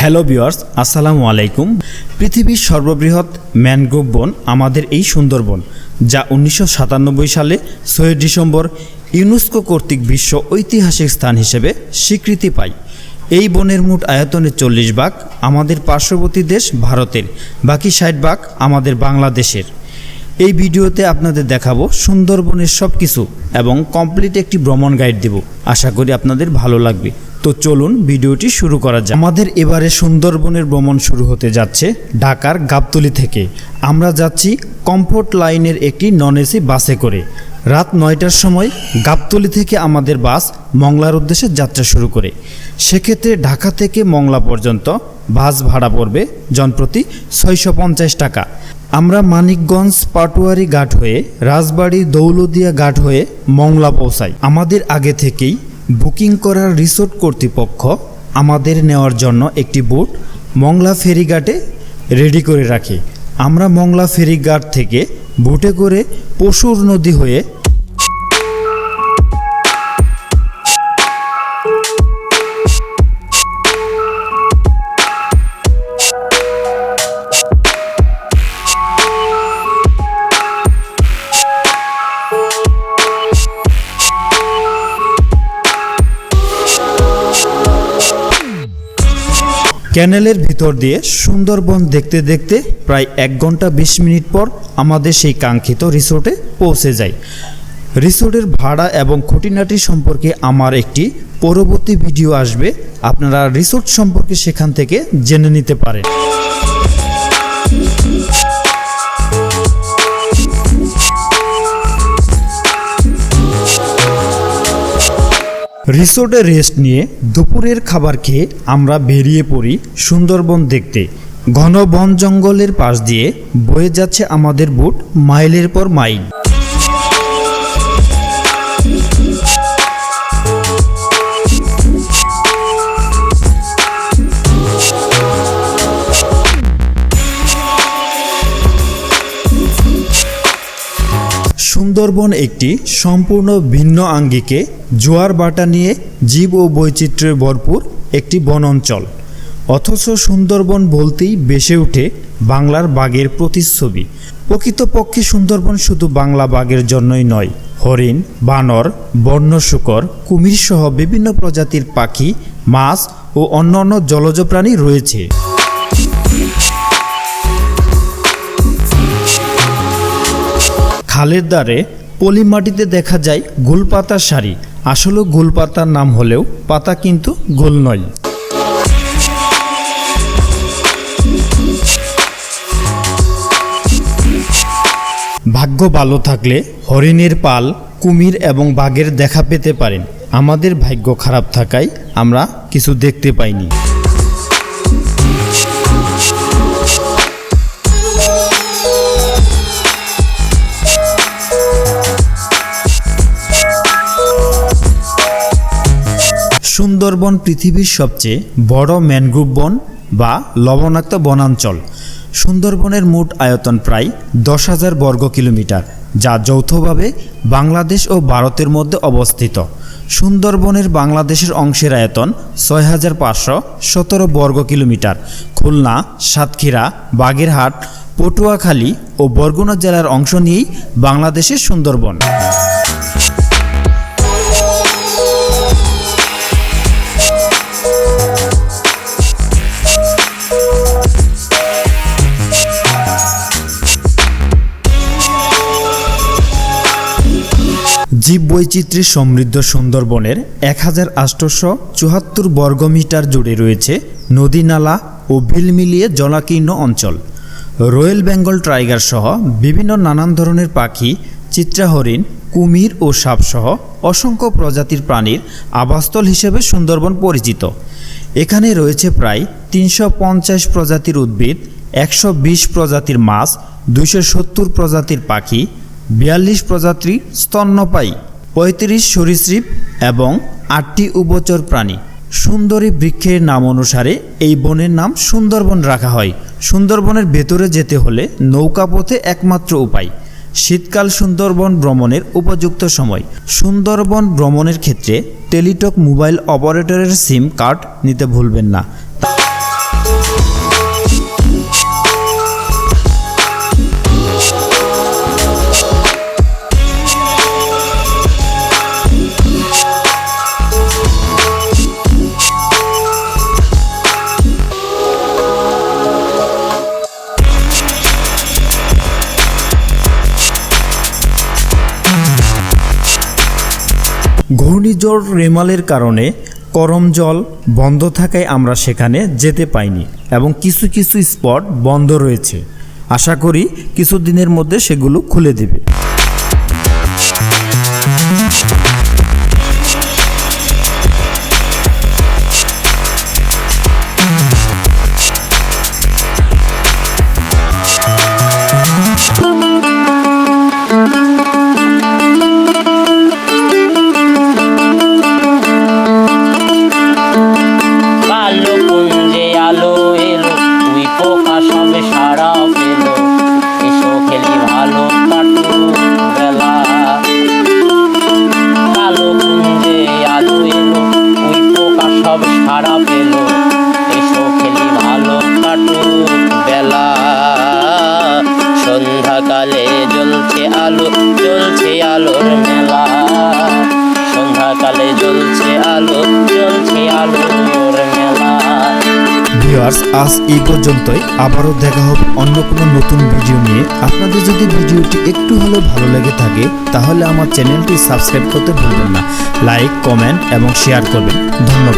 Hello বিয়ার্স আসসালামু আলাইকুম। পৃথিবীর সর্ববৃহৎ ম্যানগ্রোভ বন আমাদের এই সুন্দরবন, যা উনিশশো সাতানব্বই সালে ছয় ডিসেম্বর ইউনেস্কো কর্তৃক বিশ্ব ঐতিহাসিক স্থান হিসেবে স্বীকৃতি পায়। এই বনের মোট আয়তনের চল্লিশ ভাগ, আমাদের পার্শ্ববর্তী দেশ ভারতের, বাকি ষাট ভাগ আমাদের বাংলাদেশের। এই ভিডিওতে আপনাদের দেখাবো সুন্দরবনের সব কিছু এবং কমপ্লিট একটি ভ্রমণ গাইড দেব। আশা করি আপনাদের ভালো লাগবে। তো চলুন ভিডিওটি শুরু করা যাক। আমাদের এবারে সুন্দরবনের ভ্রমণ শুরু হতে যাচ্ছে ঢাকার গাবতলি থেকে। আমরা যাচ্ছি কমফোর্ট লাইনের একটি নন এসি বাসে করে। রাত নয়টার সময় গাবতলি থেকে আমাদের বাস মংলার উদ্দেশ্যে যাত্রা শুরু করে। সেক্ষেত্রে ঢাকা থেকে মংলা পর্যন্ত বাস ভাড়া পড়বে জনপ্রতি ছয়শো পঞ্চাশ টাকা। আমরা মানিকগঞ্জ পাটোয়ারি ঘাট হয়ে রাজবাড়ি দৌলদিয়া ঘাট হয়ে মংলা পৌঁছাই। আমাদের আগে থেকেই বুকিং করার রিসোর্ট কর্তৃপক্ষ আমাদের নেওয়ার জন্য একটি বোট মংলা ফেরিঘাটে রেডি করে রাখে। আমরা মংলা ফেরিঘাট থেকে বোটে করে পশুর নদী হয়ে ক্যানেলের ভিতর দিয়ে সুন্দরবন দেখতে দেখতে প্রায় এক ঘণ্টা বিশ মিনিট পর আমাদের সেই কাঙ্ক্ষিত রিসোর্টে পৌঁছে যাই। রিসোর্টের ভাড়া এবং খুঁটিনাটি সম্পর্কে আমার একটি পরবর্তী ভিডিও আসবে। আপনারা রিসোর্ট সম্পর্কে সেখান থেকে জেনে নিতে পারেন। রিসোর্টে রেস্ট নিয়ে দুপুরের খাবার খেয়ে আমরা বেরিয়ে পড়ি সুন্দরবন দেখতে। ঘন বন জঙ্গলের পাশ দিয়ে বয়ে যাচ্ছে আমাদের বুট মাইলের পর মাইল। সুন্দরবন একটি সম্পূর্ণ ভিন্ন আঙ্গিকে জোয়ার বাটা নিয়ে জীব ও বৈচিত্র্যে ভরপুর একটি বন অঞ্চল অথচ সুন্দরবন বলতেই বেসে ওঠে বাংলার বাঘের প্রতিচ্ছবি। প্রকৃতপক্ষে সুন্দরবন শুধু বাংলা বাঘের জন্যই নয়, হরিণ, বানর বন্য শুকর কুমির সহ বিভিন্ন প্রজাতির পাখি, মাছ ও অন্যান্য জলজ প্রাণী রয়েছে। খালের দ্বারে পলি মাটিতে দেখা যায় গোলপাতার শাড়ি আসলে গোলপাতার নাম হলেও পাতা কিন্তু গোল নয়। ভাগ্য ভালো থাকলে হরিণের পাল, কুমির এবং বাঘের দেখা পেতে পারেন। আমাদের ভাগ্য খারাপ থাকায় আমরা কিছু দেখতে পাইনি। সুন্দরবন পৃথিবীর সবচেয়ে বড় ম্যানগ্রোভ বন বা লবণাক্ত বনাঞ্চল। সুন্দরবনের মোট আয়তন প্রায় দশ হাজার বর্গ কিলোমিটার, যা যৌথভাবে বাংলাদেশ ও ভারতের মধ্যে অবস্থিত। সুন্দরবনের বাংলাদেশের অংশের আয়তন ছয় হাজার পাঁচশো সতেরো বর্গ কিলোমিটার। খুলনা, সাতক্ষীরা, বাগেরহাট, পটুয়াখালী ও বরগুনা জেলার অংশ নিয়েই বাংলাদেশের সুন্দরবন। জীববৈচিত্র্যে সমৃদ্ধ সুন্দরবনের এক হাজার আটশোশো চুয়াত্তর বর্গমিটার জুড়ে রয়েছে নদী নালা ও বিল মিলিয়ে জলাকীর্ণ অঞ্চল। রয়্যাল বেঙ্গল টাইগার সহ বিভিন্ন নানান ধরনের পাখি, চিত্রাহরিণ, কুমির ও সাপসহ অসংখ্য প্রজাতির প্রাণীর আবাসস্থল হিসেবে সুন্দরবন পরিচিত। এখানে রয়েছে প্রায় তিনশো পঞ্চাশ প্রজাতির উদ্ভিদ, একশো বিশ প্রজাতির মাছ, দুইশো সত্তর প্রজাতির পাখি, বিয়াল্লিশ প্রজাতির স্তন্যপায়ী। পঁয়ত্রিশ সরীসৃপ এবং আটটি উভচর প্রাণী। সুন্দরী বৃক্ষের নাম অনুসারে এই বনের নাম সুন্দরবন রাখা হয়। সুন্দরবনের ভেতরে যেতে হলে নৌকাপথে একমাত্র উপায়। শীতকাল সুন্দরবন ভ্রমণের উপযুক্ত সময়। সুন্দরবন ভ্রমণের ক্ষেত্রে টেলিটক মোবাইল অপারেটরের সিম কার্ড নিতে ভুলবেন না। ঘূর্ণিঝড় রেমালের কারণে করম জল বন্ধ থাকায় আমরা সেখানে যেতে পাইনি এবং কিছু কিছু স্পট বন্ধ রয়েছে। আশা করি কিছু দিনের মধ্যে সেগুলো খুলে দেবে। ভিউয়ার্স আজ এই পর্যন্তই। আবারও দেখা হবে অন্য কোনো নতুন ভিডিও নিয়ে। আপনাদের যদি ভিডিওটি একটু হলেও ভালো লেগে থাকে, তাহলে আমার চ্যানেলটি সাবস্ক্রাইব করতে ভুলবেন না। লাইক, কমেন্ট এবং শেয়ার করবেন। ধন্যবাদ।